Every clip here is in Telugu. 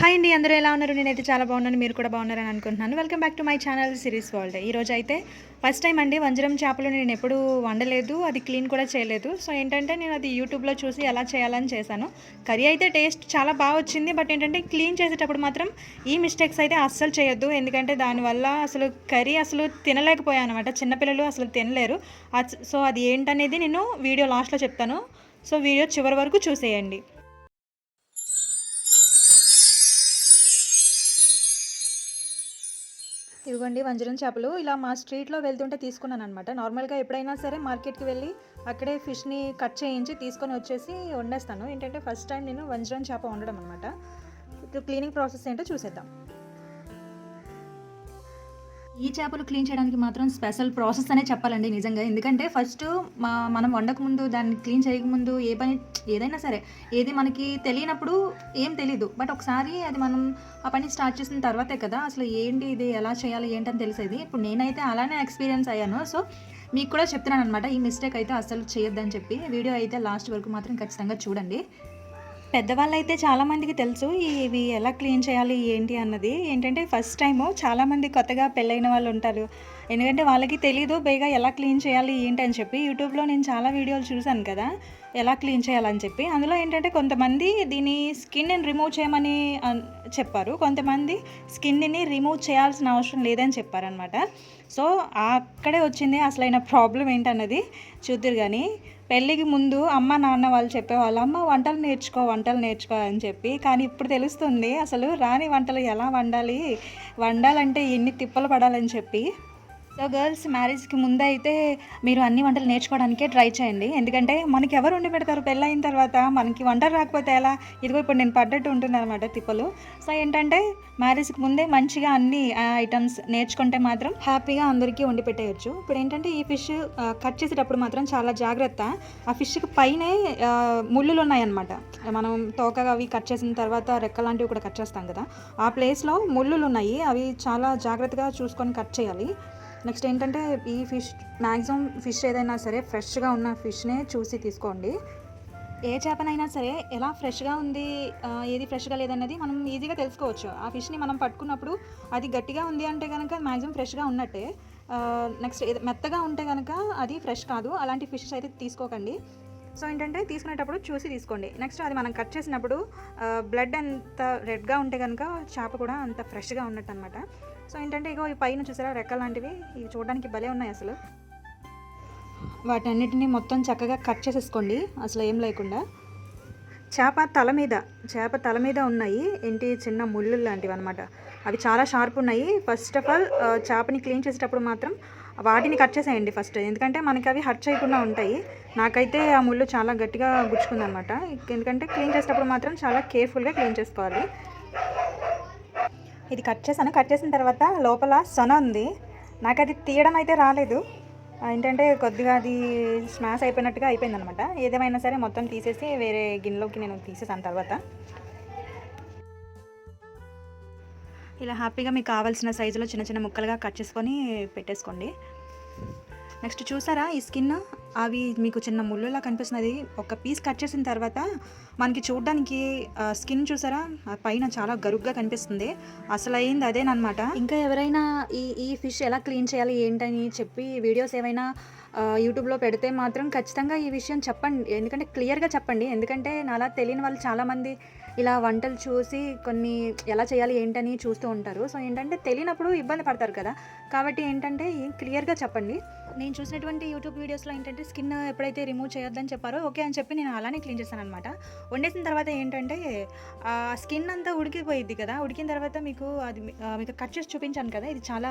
హాయ్ అండి అందరూ ఎలా ఉన్నారు? నేనైతే చాలా బాగున్నాను మీరు కూడా బాగున్నారని అనుకుంటున్నాను. Welcome back to my channel series world ఈరోజు అయితే ఫస్ట్ టైం అండి వంజరం చేపలు నేను ఎప్పుడూ వండలేదు అది క్లీన్ కూడా చేయలేదు. సో ఏంటంటే నేను అది యూట్యూబ్లో చూసి ఎలా చేయాలని చేశాను. కర్రీ అయితే టేస్ట్ చాలా బాగా వచ్చింది బట్ ఏంటంటే క్లీన్ చేసేటప్పుడు మాత్రం ఈ మిస్టేక్స్ అయితే అస్సలు చేయొద్దు. ఎందుకంటే దానివల్ల అసలు కర్రీ అసలు తినలేకపోయాను అనమాట చిన్నపిల్లలు అసలు తినలేరు. సో అది ఏంటనేది నేను వీడియో లాస్ట్లో చెప్తాను. సో వీడియో చివరి వరకు చూసేయండి. ఇదిగోండి వంజరం చేపలు. ఇలా మా స్ట్రీట్లో వెళ్తుంటే తీసుకున్నాను అనమాట నార్మల్గా ఎప్పుడైనా సరే మార్కెట్కి వెళ్ళి అక్కడే ఫిష్ని కట్ చేయించి తీసుకొని వచ్చేసి వండేస్తాను. ఏంటంటే ఫస్ట్ టైం నేను వంజరం చేప వండడం అనమాట ఇప్పుడు క్లీనింగ్ ప్రాసెస్ ఏంటో చూసేద్దాం. ఈ చేపలు క్లీన్ చేయడానికి మాత్రం స్పెషల్ ప్రాసెస్ అనే చెప్పాలండి నిజంగా. ఎందుకంటే ఫస్ట్ మా మనం వండకముందు దాన్ని క్లీన్ చేయకముందు ఏ పని ఏదైనా సరే ఏది మనకి తెలియనప్పుడు ఏం తెలీదు. బట్ ఒకసారి అది మనం ఆ పని స్టార్ట్ చేసిన తర్వాతే కదా అసలు ఏంటి ఇది ఎలా చేయాలి ఏంటని తెలిసేది. ఇప్పుడు నేనైతే అలానే ఎక్స్పీరియన్స్ అయ్యాను. సో మీకు కూడా చెప్తున్నాను అనమాట ఈ మిస్టేక్ అయితే అసలు చేయొద్దని చెప్పి. వీడియో అయితే లాస్ట్ వరకు మాత్రం ఖచ్చితంగా చూడండి. పెద్దవాళ్ళు అయితే చాలామందికి తెలుసు ఇవి ఎలా క్లీన్ చేయాలి ఏంటి అన్నది. ఏంటంటే ఫస్ట్ టైము చాలామంది కొత్తగా పెళ్ళైన వాళ్ళు ఉంటారు. ఎందుకంటే వాళ్ళకి తెలీదు బేగా ఎలా క్లీన్ చేయాలి ఏంటి? అని చెప్పి యూట్యూబ్లో నేను చాలా వీడియోలు చూశాను కదా ఎలా క్లీన్ చేయాలని చెప్పి. అందులో ఏంటంటే కొంతమంది దీని స్కిన్ని రిమూవ్ చేయమని అన్- చెప్పారు. కొంతమంది స్కిన్ని రిమూవ్ చేయాల్సిన అవసరం లేదని చెప్పారనమాట. సో అక్కడే వచ్చింది అసలైన ప్రాబ్లం ఏంటన్నది చూద్దరు కానీ పెళ్ళికి ముందు అమ్మ నాన్న వాళ్ళు చెప్పేవాళ్ళు అమ్మ వంటలు నేర్చుకో వంటలు నేర్చుకో అని చెప్పి. కానీ ఇప్పుడు తెలుస్తుంది అసలు రాని వంటలు ఎలా వండాలి వండాలంటే ఎన్ని తిప్పలు పడాలని చెప్పి. సో గర్ల్స్ మ్యారేజ్కి ముందు అయితే మీరు అన్ని వంటలు నేర్చుకోవడానికే ట్రై చేయండి. ఎందుకంటే మనకి ఎవరు వండి పెడతారు? పెళ్ళైన తర్వాత మనకి వంటలు రాకపోతే ఎలా? ఇదిగో ఇప్పుడు నేను పడ్డట్టు ఉంటుంది అనమాట తిప్పలు. సో ఏంటంటే మ్యారేజ్కి ముందే మంచిగా అన్ని ఐటమ్స్ నేర్చుకుంటే మాత్రం హ్యాపీగా అందరికీ వండి పెట్టేయచ్చు. ఇప్పుడు ఏంటంటే ఈ ఫిష్ కట్ చేసేటప్పుడు మాత్రం చాలా జాగ్రత్త. ఆ ఫిష్కి పైనే ముళ్ళులు ఉన్నాయన్నమాట. మనం తోకగా అవి కట్ చేసిన తర్వాత రెక్క లాంటివి కూడా కట్ చేస్తాం కదా. ఆ ప్లేస్లో ముళ్ళులు ఉన్నాయి. అవి చాలా జాగ్రత్తగా చూసుకొని కట్ చేయాలి. నెక్స్ట్ ఏంటంటే ఈ ఫిష్ మ్యాక్సిమం ఫిష్ ఏదైనా సరే ఫ్రెష్గా ఉన్న ఫిష్నే చూసి తీసుకోండి. ఏ చేపనైనా సరే ఎలా ఫ్రెష్గా ఉంది ఏది ఫ్రెష్గా లేదన్నది మనం ఈజీగా తెలుసుకోవచ్చు. ఆ ఫిష్ని మనం పట్టుకున్నప్పుడు అది గట్టిగా ఉంది అంటే కనుక మ్యాక్సిమం ఫ్రెష్గా ఉన్నట్టే. నెక్స్ట్ మెత్తగా ఉంటే కనుక అది ఫ్రెష్ కాదు. అలాంటి ఫిషెస్ అయితే తీసుకోకండి. సో ఏంటంటే తీసుకునేటప్పుడు చూసి తీసుకోండి. నెక్స్ట్ అది మనం కట్ చేసినప్పుడు బ్లడ్ అంత రెడ్గా ఉంటే కనుక చేప కూడా అంత ఫ్రెష్గా ఉన్నట్టు అనమాట సో ఏంటంటే ఇగో ఈ పైన చూసారా రెక్క లాంటివి? ఇవి చూడడానికి భలే ఉన్నాయి అసలు. వాటన్నిటిని మొత్తం చక్కగా కట్ చేసేసుకోండి. అసలు ఏం లేకుండా. చేప తల మీద చేప తల మీద ఉన్నాయి ఏంటి చిన్న ముళ్ళు లాంటివి అనమాట అవి చాలా షార్ప్ ఉన్నాయి. ఫస్ట్ ఆఫ్ ఆల్ చేపని క్లీన్ చేసేటప్పుడు మాత్రం వాటిని కట్ చేసేయండి ఫస్ట్ ఎందుకంటే మనకి అవి హర్ట్ చేయకుండా ఉంటాయి. నాకైతే ఆ ముళ్ళు చాలా గట్టిగా గుచ్చుకుందనమాట ఎందుకంటే క్లీన్ చేసేటప్పుడు మాత్రం చాలా కేర్ఫుల్గా క్లీన్ చేసుకోవాలి. ఇది కట్ చేశాను. కట్ చేసిన తర్వాత లోపల సొన ఉంది. నాకు అది తీయడం అయితే రాలేదు. ఏంటంటే కొద్దిగా అది స్మాష్ అయిపోయినట్టుగా అయిపోయిందనమాట ఏదేమైనా సరే మొత్తం తీసేసి వేరే గిన్నెలోకి నేను తీసేసాను తర్వాత. ఇలా హ్యాపీగా మీకు కావాల్సిన సైజులో చిన్న చిన్న ముక్కలుగా కట్ చేసుకొని పెట్టేసుకోండి. నెక్స్ట్ చూసారా ఈ స్కిన్? అవి మీకు చిన్న ముళ్ళులా కనిపిస్తున్నది. ఒక పీస్ కట్ చేసిన తర్వాత మనకి చూడడానికి స్కిన్ చూసారా? పైన చాలా గరుగ్గా కనిపిస్తుంది. అసలు అయింది అదేనమాట ఇంకా ఎవరైనా ఈ ఈ ఫిష్ ఎలా క్లీన్ చేయాలి ఏంటని చెప్పి వీడియోస్ ఏమైనా యూట్యూబ్లో పెడితే మాత్రం ఖచ్చితంగా ఈ విషయం చెప్పండి. ఎందుకంటే క్లియర్గా చెప్పండి. ఎందుకంటే నాలా తెలియని వాళ్ళు చాలామంది ఇలా వంటలు చూసి కొన్ని ఎలా చేయాలి ఏంటని చూస్తూ ఉంటారు. సో ఏంటంటే తెలియనప్పుడు ఇబ్బంది పడతారు కదా. కాబట్టి ఏంటంటే క్లియర్గా చెప్పండి. నేను చూసినటువంటి యూట్యూబ్ వీడియోస్లో ఏంటంటే స్కిన్ ఎప్పుడైతే రిమూవ్ చేయొద్దని చెప్పారో ఓకే అని చెప్పి నేను అలానే క్లీన్ చేశాను అనమాట వండేసిన తర్వాత ఏంటంటే ఆ స్కిన్ అంతా ఉడికిపోయిద్ది కదా ఉడికిన తర్వాత మీకు అది మీకు కట్ చేసి చూపించాను కదా ఇది చాలా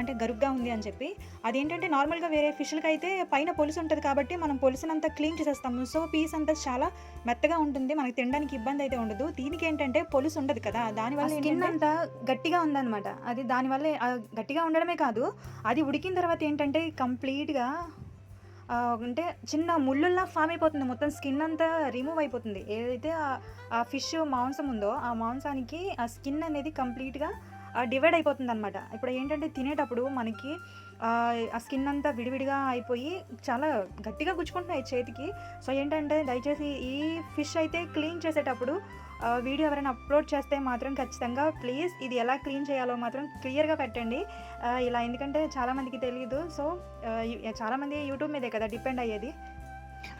అంటే గరుగ్గా ఉంది అని చెప్పి. అదేంటంటే నార్మల్గా వేరే ఫిష్లకి అయితే పైన పొలుసు ఉంటుంది కాబట్టి మనం పొలుసునంతా క్లీన్ చేసేస్తాము. సో పీస్ అంతా చాలా మెత్తగా ఉంటుంది మనకి తినడానికి ఇబ్బంది అయితే ఉండదు. దీనికి ఏంటంటే పొలుసు ఉండదు కదా దానివల్ల స్కిన్ అంతా గట్టిగా ఉందన్నమాట. అది దానివల్ల గట్టిగా ఉండడమే కాదు అది ఉడికిన తర్వాత ఏంటంటే కంప్లీట్గా అంటే చిన్న ముళ్ళుల్లా ఫామ్ అయిపోతుంది. మొత్తం స్కిన్ అంతా రిమూవ్ అయిపోతుంది. ఏదైతే ఆ- ఫిష్ మాంసం ఉందో ఆ మాంసానికి ఆ స్కిన్ అనేది కంప్లీట్గా డివైడ్ అయిపోతుంది అనమాట ఇప్పుడు ఏంటంటే తినేటప్పుడు మనకి ఆ, స్కిన్ అంతా విడివిడిగా అయిపోయి చాలా గట్టిగా గుచ్చుకుంటున్నాయి చేతికి. సో ఏంటంటే దయచేసి ఈ ఫిష్ అయితే క్లీన్ చేసేటప్పుడు వీడియో ఎవరైనా అప్లోడ్ చేస్తే మాత్రం ఖచ్చితంగా ప్లీజ్ ఇది ఎలా క్లీన్ చేయాలో మాత్రం క్లియర్గా పెట్టండి. ఇలా ఎందుకంటే చాలామందికి తెలియదు సో చాలామంది యూట్యూబ్ మీదే కదా డిపెండ్ అయ్యేది.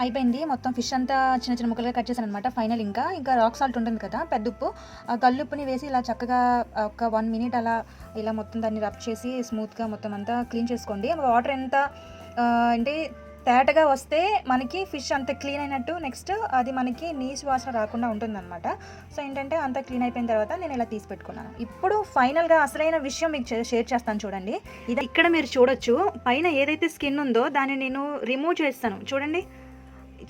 అయిపోయింది. మొత్తం ఫిష్ అంతా చిన్న చిన్న ముక్కలుగా కట్ చేశాను అనమాట ఫైనల్ ఇంకా ఇంకా రాక్ సాల్ట్ ఉంటుంది కదా పెద్ద ఉప్పు. కల్లుప్పుని వేసి ఇలా చక్కగా ఒక వన్ మినిట్ అలా ఇలా మొత్తం దాన్ని రబ్ చేసి స్మూత్గా మొత్తం అంతా క్లీన్ చేసుకోండి. వాటర్ ఎంత అంటే తేటగా వస్తే మనకి ఫిష్ అంత క్లీన్ అయినట్టు నెక్స్ట్ అది మనకి నీసు వాసన రాకుండా ఉంటుందన్నమాట. సో ఏంటంటే అంత క్లీన్ అయిపోయిన తర్వాత నేను ఇలా తీసి పెట్టుకున్నాను. ఇప్పుడు ఫైనల్గా అసలైన విషయం మీకు షేర్ చేస్తాను చూడండి. ఇది ఇక్కడ మీరు చూడొచ్చు. పైన ఏదైతే స్కిన్ ఉందో దాన్ని నేను రిమూవ్ చేస్తాను. చూడండి.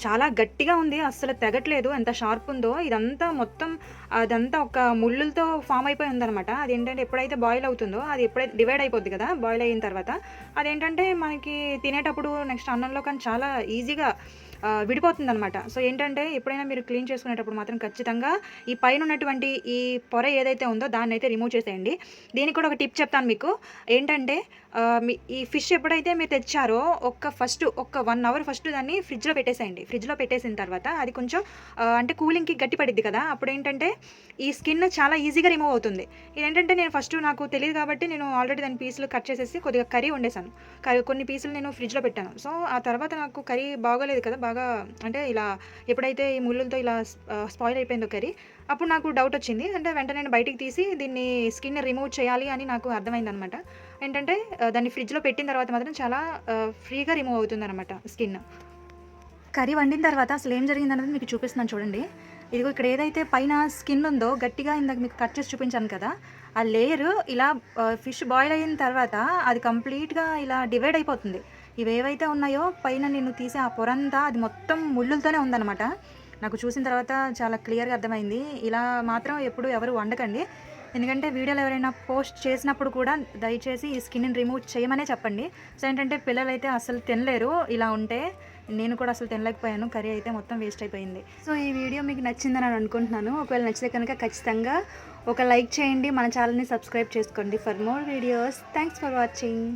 చాలా గట్టిగా ఉంది అస్సలు తెగట్లేదు. ఎంత షార్ప్ ఉందో ఇదంతా మొత్తం అదంతా ఒక ముళ్ళులతో ఫామ్ అయిపోయి అది అదేంటంటే ఎప్పుడైతే బాయిల్ అవుతుందో అది ఎప్పుడైతే డివైడ్ అయిపోద్ది కదా బాయిల్ అయిన తర్వాత. అదేంటంటే మనకి తినేటప్పుడు నెక్స్ట్ అన్నంలో కానీ చాలా ఈజీగా విడిపోతుంది అనమాట సో ఏంటంటే ఎప్పుడైనా మీరు క్లీన్ చేసుకునేటప్పుడు మాత్రం ఖచ్చితంగా ఈ పైన ఉన్నటువంటి ఈ పొర ఏదైతే ఉందో దాన్ని అయితే రిమూవ్ చేసేయండి. దీనికి కూడా ఒక టిప్ చెప్తాను మీకు. ఏంటంటే మీ ఈ ఫిష్ ఎప్పుడైతే మీరు తెచ్చారో ఒక్క ఫస్ట్ ఒక్క వన్ అవర్ ఫస్ట్ దాన్ని ఫ్రిడ్జ్లో పెట్టేసేయండి. ఫ్రిడ్జ్లో పెట్టేసిన తర్వాత అది కొంచెం అంటే కూలింగ్కి గట్టి పడిద్ది కదా. అప్పుడు ఏంటంటే ఈ స్కిన్ చాలా ఈజీగా రిమూవ్ అవుతుంది. ఇదేంటంటే నేను ఫస్ట్ నాకు తెలియదు కాబట్టి నేను ఆల్రెడీ దాని పీసులు కట్ చేసేసి కొద్దిగా కర్రీ వండేసాను కర్రీ కొన్ని పీసులు నేను ఫ్రిడ్జ్లో పెట్టాను. సో ఆ తర్వాత నాకు కర్రీ బాగోలేదు కదా బాగా అంటే ఇలా ఎప్పుడైతే ఈ ముళ్ళులతో ఇలా స్పాయిల్ అయిపోయిందో కర్రీ అప్పుడు నాకు డౌట్ వచ్చింది. అంటే వెంటనే నేను బయటికి తీసి దీన్ని స్కిన్ రిమూవ్ చేయాలి అని నాకు అర్థమైంది అనమాట ఏంటంటే దాన్ని ఫ్రిడ్జ్లో పెట్టిన తర్వాత మాత్రం చాలా ఫ్రీగా రిమూవ్ అవుతుంది అనమాట స్కిన్ కర్రీ వండిన తర్వాత అసలు ఏం జరిగింది మీకు చూపిస్తున్నాను చూడండి. ఇదిగో ఇక్కడ ఏదైతే పైన స్కిన్ ఉందో గట్టిగా ఇందాక మీకు కట్ చేసి చూపించాను కదా ఆ లేయర్ ఇలా ఫిష్ బాయిల్ అయిన తర్వాత అది కంప్లీట్గా ఇలా డివైడ్ అయిపోతుంది. ఇవి ఏవైతే ఉన్నాయో పైన నేను తీసే ఆ పొరంతా అది మొత్తం ముళ్ళులతోనే ఉందన్నమాట. నాకు చూసిన తర్వాత చాలా క్లియర్గా అర్థమైంది. ఇలా మాత్రం ఎప్పుడు ఎవరు వండకండి. ఎందుకంటే వీడియోలు ఎవరైనా పోస్ట్ చేసినప్పుడు కూడా దయచేసి ఈ స్కిన్ని రిమూవ్ చేయమనే చెప్పండి. సో ఏంటంటే పిల్లలు అయితే అసలు తినలేరు. ఇలా ఉంటే నేను కూడా అసలు తినలేకపోయాను. కర్రీ అయితే మొత్తం వేస్ట్ అయిపోయింది. సో ఈ వీడియో మీకు నచ్చిందని నేను అనుకుంటున్నాను. ఒకవేళ నచ్చితే కనుక ఖచ్చితంగా ఒక లైక్ చేయండి. మన ఛానల్ని సబ్స్క్రైబ్ చేసుకోండి. For more videos. Thanks for watching.